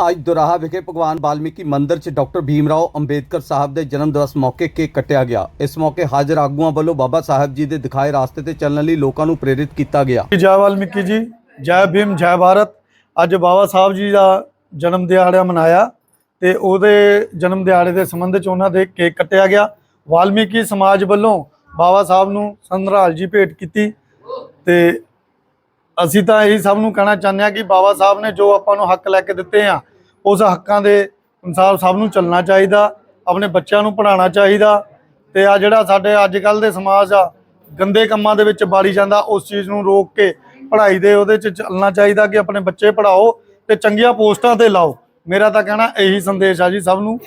ਅੱਜ ਦੁਰਾਹਾ ਵਿਖੇ ਭਗਵਾਨ ਵਾਲਮੀਕੀ ਮੰਦਿਰ 'ਚ ਡਾਕਟਰ ਭੀਮਰਾਓ ਅੰਬੇਦਕਰ ਸਾਹਿਬ ਦੇ ਜਨਮ ਦਿਵਸ ਮੌਕੇ ਕੇਕ ਕੱਟਿਆ ਗਿਆ। ਇਸ ਮੌਕੇ ਹਾਜ਼ਰ ਆਗੂਆਂ ਵੱਲੋਂ ਬਾਬਾ ਸਾਹਿਬ ਜੀ ਦੇ ਦਿਖਾਏ ਰਸਤੇ ਤੇ ਚੱਲਣ ਲਈ ਲੋਕਾਂ ਨੂੰ ਪ੍ਰੇਰਿਤ ਕੀਤਾ ਗਿਆ। ਜੈ ਵਾਲਮੀਕੀ ਜੀ, ਜੈ ਭੀਮ, ਜੈ ਭਾਰਤ। ਅੱਜ ਬਾਬਾ ਸਾਹਿਬ ਜੀ ਦਾ ਜਨਮ ਦਿਹਾੜਾ ਮਨਾਇਆ ਤੇ ਉਹਦੇ ਜਨਮ ਦਿਹਾੜੇ ਦੇ ਸੰਬੰਧ ਚ ਉਹਨਾਂ ਦੇ ਕੇਕ ਕੱਟਿਆ ਗਿਆ। ਵਾਲਮੀਕੀ ਸਮਾਜ ਵੱਲੋਂ ਬਾਬਾ ਸਾਹਿਬ ਨੂੰ ਸੰਧਰਾਲ ਜੀ ਭੇਟ ਕੀਤੀ ਤੇ ਅਸੀਂ ਤਾਂ ਇਹੀ ਸਭ ਨੂੰ ਕਹਿਣਾ ਚਾਹੁੰਦੇ ਹਾਂ ਕਿ ਬਾਬਾ ਸਾਹਿਬ ਨੇ ਜੋ ਆਪਾਂ ਨੂੰ ਹੱਕ ਲੈ ਕੇ ਦਿੱਤੇ ਆ, ਉਸ ਹੱਕਾਂ ਦੇ ਅਨੁਸਾਰ ਸਭ ਨੂੰ ਚੱਲਣਾ ਚਾਹੀਦਾ, ਆਪਣੇ ਬੱਚਿਆਂ ਨੂੰ ਪੜ੍ਹਾਉਣਾ ਚਾਹੀਦਾ ਤੇ ਆ ਜਿਹੜਾ ਸਾਡੇ ਅੱਜ ਕੱਲ ਦੇ ਸਮਾਜ ਆ, ਗੰਦੇ ਕੰਮਾਂ ਦੇ ਵਿੱਚ ਬਾੜੀ ਜਾਂਦਾ, ਉਸ ਚੀਜ਼ ਨੂੰ ਰੋਕ ਕੇ ਪੜ੍ਹਾਈ ਦੇ ਉਹਦੇ 'ਚ ਚੱਲਣਾ ਚਾਹੀਦਾ ਕਿ ਆਪਣੇ ਬੱਚੇ ਪੜ੍ਹਾਓ ਤੇ ਚੰਗੀਆਂ ਪੋਸਟਾਂ ਤੇ ਲਾਓ। ਮੇਰਾ ਤਾਂ ਕਹਿਣਾ ਇਹੀ ਸੰਦੇਸ਼ ਆ ਜੀ ਸਭ ਨੂੰ।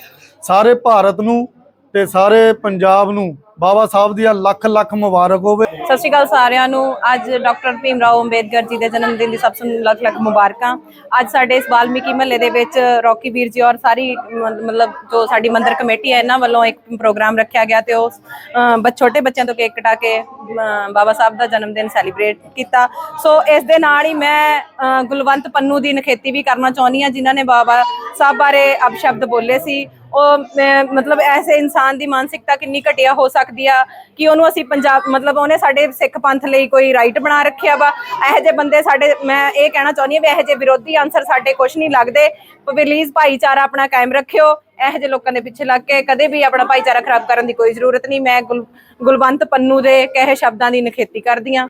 ਸਾਰੇ ਭਾਰਤ ਨੂੰ ਤੇ ਸਾਰੇ ਪੰਜਾਬ ਨੂੰ ਬਾਬਾ ਸਾਹਿਬ ਦੀਆਂ ਲੱਖ ਲੱਖ ਮੁਬਾਰਕ ਹੋਵੇ। ਸਤਿ ਸ਼੍ਰੀ ਅਕਾਲ ਸਾਰਿਆਂ ਨੂੰ। ਅੱਜ ਡਾਕਟਰ ਭੀਮ ਰਾਓ ਅੰਬੇਦਕਰ ਜੀ ਦੇ ਜਨਮ ਦਿਨ ਦੀ ਸਭ ਤੋਂ ਲੱਖ ਲੱਖ ਮੁਬਾਰਕਾਂ। ਅੱਜ ਸਾਡੇ ਇਸ ਵਾਲਮੀਕੀ ਮਹੱਲੇ ਦੇ ਵਿੱਚ ਰੌਕੀ ਵੀਰ ਜੀ ਔਰ ਸਾਰੀ ਮਤਲਬ ਜੋ ਸਾਡੀ ਮੰਦਿਰ ਕਮੇਟੀ ਹੈ, ਇਹਨਾਂ ਵੱਲੋਂ ਇੱਕ ਪ੍ਰੋਗਰਾਮ ਰੱਖਿਆ ਗਿਆ ਤੇ ਉਸ ਛੋਟੇ ਬੱਚਿਆਂ ਤੋਂ ਕੇਕ ਕਟਾ ਕੇ ਬਾਬਾ ਸਾਹਿਬ ਦਾ ਜਨਮ ਦਿਨ ਸੈਲੀਬ੍ਰੇਟ ਕੀਤਾ। ਸੋ ਇਸ ਦੇ ਨਾਲ ਹੀ ਮੈਂ ਗੁਲਵੰਤ ਪੰਨੂ ਦੀ ਨਖੇਤੀ ਵੀ ਕਰਨਾ ਚਾਹੁੰਦੀ ਹਾਂ, ਜਿਨ੍ਹਾਂ ਨੇ ਬਾਬਾ ਸਾਹਿਬ ਬਾਰੇ ਅਪਸ਼ਬਦ ਬੋਲੇ ਸੀ। ਉਹ ਮਤਲਬ ਐਸੇ ਇਨਸਾਨ ਦੀ ਮਾਨਸਿਕਤਾ ਕਿੰਨੀ ਘਟੀਆ ਹੋ ਸਕਦੀ ਆ ਕਿ ਉਹਨੂੰ ਅਸੀਂ ਪੰਜਾਬ ਮਤਲਬ ਉਹਨੇ ਸਾਡੇ ਸਿੱਖ ਪੰਥ ਲਈ ਕੋਈ ਰਾਈਟ ਬਣਾ ਰੱਖਿਆ ਵਾ। ਇਹੋ ਜਿਹੇ ਬੰਦੇ ਸਾਡੇ ਮੈਂ ਇਹ ਕਹਿਣਾ ਚਾਹੁੰਦੀ ਹਾਂ ਵੀ ਇਹੋ ਜਿਹੇ ਵਿਰੋਧੀ ਅਨਸਰ ਸਾਡੇ ਕੁਝ ਨਹੀਂ ਲੱਗਦੇ। ਪਲੀਜ਼ ਭਾਈਚਾਰਾ ਆਪਣਾ ਕਾਇਮ ਰੱਖਿਓ। ਇਹੋ ਜਿਹੇ ਲੋਕਾਂ ਦੇ ਪਿੱਛੇ ਲੱਗ ਕੇ ਕਦੇ ਵੀ ਆਪਣਾ ਭਾਈਚਾਰਾ ਖਰਾਬ ਕਰਨ ਦੀ ਕੋਈ ਜ਼ਰੂਰਤ ਨਹੀਂ। ਮੈਂ ਗੁਲ- ਗੁਲਵੰਤ ਪੰਨੂ ਦੇ ਕਹੇ ਸ਼ਬਦਾਂ ਦੀ ਨਖੇਤੀ ਕਰਦੀ ਹਾਂ।